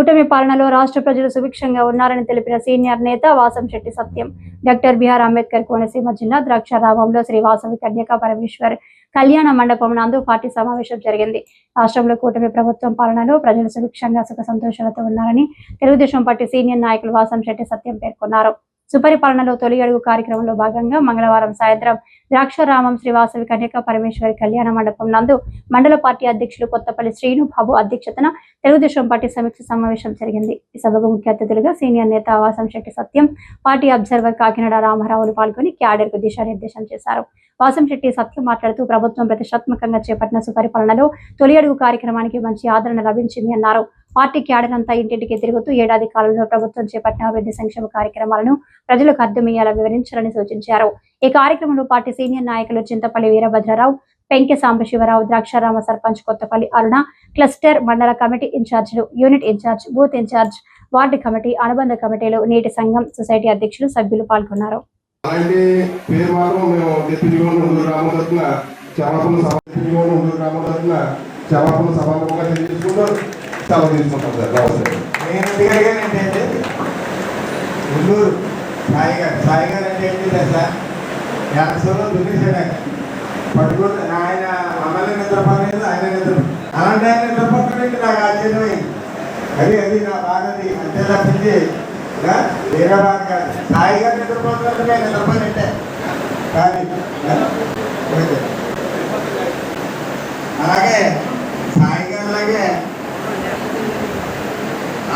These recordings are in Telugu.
కూటమి పాలనలో రాష్ట్ర ప్రజలు సుభిక్షంగా ఉన్నారని తెలిపిన సీనియర్ నేత వాసంశెట్టి సత్యం. డాక్టర్ బిఆర్ అంబేద్కర్ కోనసీమ జిల్లా ద్రాక్షారామంలో శ్రీ వాసవి కన్యకా పరమేశ్వర్ కళ్యాణ మండపం నందు పార్టీ సమావేశం జరిగింది. రాష్ట్రంలో కూటమి ప్రభుత్వం పాలనలో ప్రజలు సుభిక్షంగా సుఖ సంతోషాలతో ఉన్నారని తెలుగుదేశం పార్టీ సీనియర్ నాయకులు వాసంశెట్టి సత్యం పేర్కొన్నారు. సుపరిపాలనలో తొలి అడుగు కార్యక్రమంలో భాగంగా మంగళవారం సాయంత్రం ద్రాక్షారామం శ్రీవాసవి కన్యక పరమేశ్వరి కళ్యాణ మండపం నందు మండల పార్టీ అధ్యక్షులు కొత్తపల్లి శ్రీనుబాబు అధ్యక్షతన తెలుగుదేశం పార్టీ సమీక్ష సమావేశం జరిగింది. ఈ సభకు ముఖ్య అతిథులుగా సీనియర్ నేత ఆవాసం శెట్టి సత్యం పార్టీ అబ్జర్వర్ కాకినాడ రామారావులు పాల్గొని క్యాడర్కు దిశానిర్దేశం చేశారు. వాసం శెట్టి సత్యం మాట్లాడుతూ ప్రభుత్వం ప్రతిష్టాత్మకంగా చేపట్టిన సుపరిపాలనలో తొలి అడుగు కార్యక్రమానికి మంచి ఆదరణ లభించింది అన్నారు. పార్టీ క్యాడర్ అంతా ఇంటింటికి తిరుగుతూ ఏడాది కాలంలో ప్రభుత్వం చేపట్టిన అభివృద్ధి సంక్షేమ కార్యక్రమాలను ప్రజలకు అర్థమయ్యేలా వివరించాలని సూచించారు. ఈ కార్యక్రమంలో పార్టీ సీనియర్ నాయకులు చింతపల్లి వీరభద్రరావు పెంకె సాంబశివరావు ద్రాక్షారామ సర్పంచ్ కొత్తపల్లి అరుణ క్లస్టర్ మండల కమిటీ ఇన్ఛార్జీలు unit in charge booth in charge ward committee అనుబంధ కమిటీలు నీటి సంఘం సొసైటీ అధ్యక్షులు సభ్యులు పాల్గొన్నారు. అలాంటి పేరు సెలవు తీసుకుంటాం సార్. నమస్తే నేను అడిగాను ఏంటంటే ఉల్లూరు సాయి గారు సాయి గారు అంటే ఏంటి తెలుసా? యాక్సలో దున్నేశాడు ఆయన పట్టుకుని ఆయన మమ్మల్ని నిద్రపోలేదు ఆయన నిద్ర అలాంటి ఆయన నిద్రపోతాడంటే నాకు ఆశ్చర్యమైంది. అది అది నా బాధది అంతే తప్పింది వేరే బాధ కాదు. సాయి గారు నిద్రపోతున్నట్టు నేను నిద్రపోయినట్టే. కానీ అలాగే సాయి గారు లాగే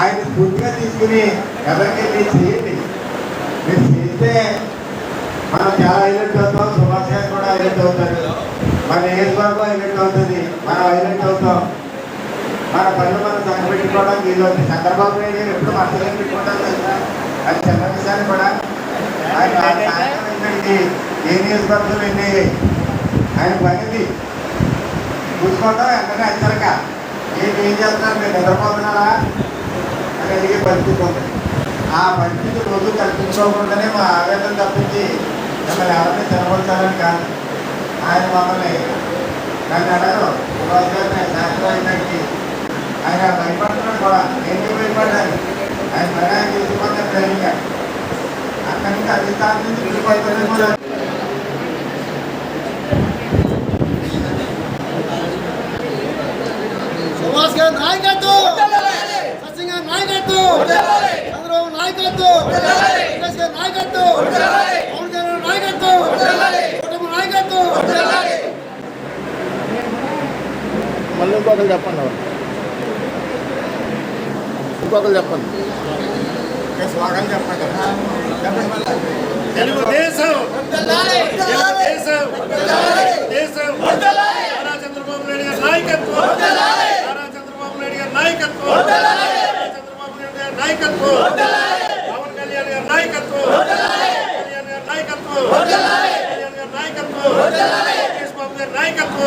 ఆయన స్ఫూర్తిగా తీసుకుని ఎవరికెళ్ళి చేయండి. మీరు చేస్తే మనం చాలా హైలైట్ అవుతాం సుభాష్ గారు కూడా హైలైట్ అవుతారు. మన నియోజకవర్గం హైలైట్ అవుతుంది మనం హైలైట్ అవుతాం. మన పనులు మనం సంఘ పెట్టుకోవడానికి వీలు అవుతుంది. చంద్రబాబు నాయుడు గారు ఎప్పుడు మనసులో పెట్టుకుంటారు తెలుసా? అది చంద్రబాబు కూడా. ఆయన ఇక్కడికి ఏ నియోజకవర్గం ఎన్ని ఆయన పనిది. చూసుకోవటం వెంటనే హెచ్చరిక ఏంటి ఏం చేస్తున్నారు? మీరు నిద్రపోతున్నారా? అని అడిగే పరిస్థితి ఉంది. ఆ పరిస్థితి రోజు కల్పించుకోకుండానే మా ఆవేదన తప్పించి మిమ్మల్ని ఎవరిని తినవచ్చాలని కాదు. ఆయన మమ్మల్ని నన్ను అడగరు. సుభాష్ గారిని శాస్త్రం ఆయన భయపడుతున్నాడు కూడా. నేను భయపడ్డాను? ఆయన ప్రయాణం చేసుకుంటే ట్రైనింగ్ అక్కడి నుంచి అధికారం నుంచి విడిపోతానే కూడా సుభాష్ గారి నాయకత్వం సత్యం గారి నాయకత్వం చంద్రబాబు నాయకత్వం సురేష్ గారి నాయకత్వం పవన్ కళ్యాణ్ నాయకత్వం కుటుంబ నాయకత్వం మళ్ళీ ఇంకొకరు చెప్పండి ఇంకొకరు చెప్పండి స్వాగతం చెప్పండి తెలుగుదేశం తెలుగుదేశం దేశం నారా చంద్రబాబు నాయుడు గారి నాయకత్వం నారా చంద్రబాబు నాయుడు గారి నాయకత్వం నారా చంద్రబాబు నాయుడు గారి నాయకత్వం పవన్ కళ్యాణ్ గారి నాయకత్వం కళ్యాణ్ గారి నాయకత్వం కళ్యాణ్ గారి నాయకత్వం లోకేష్ బాబు గారి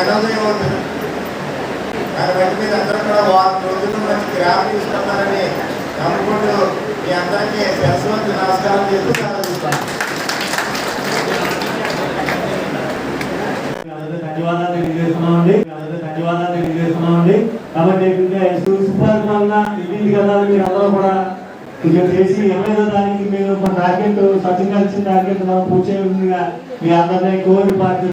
జ్ఞానోదయం ఉంటుంది దాన్ని బట్టి మీరు అందరూ కూడా వారం రోజుల్లో మంచి గ్రాఫ్ తీసుకున్నారని నమ్ముకుంటూ మీ అందరికీ సరస్వతి నమస్కారం చేస్తూ ప్రారంభిస్తాను ధన్యవాదాలు. తెలియజేస్తున్నామండి ధన్యవాదాలు తెలియజేస్తున్నామండి కాబట్టి ఇంకా మీరు అందరూ కూడా ఇక చేసి ఏమైనా దానికి మీరు మన టార్గెట్ సచిన్ కలిసిన టార్గెట్ మనం పూర్తి చేయగా మీ అందరినీ కోరి పార్టీ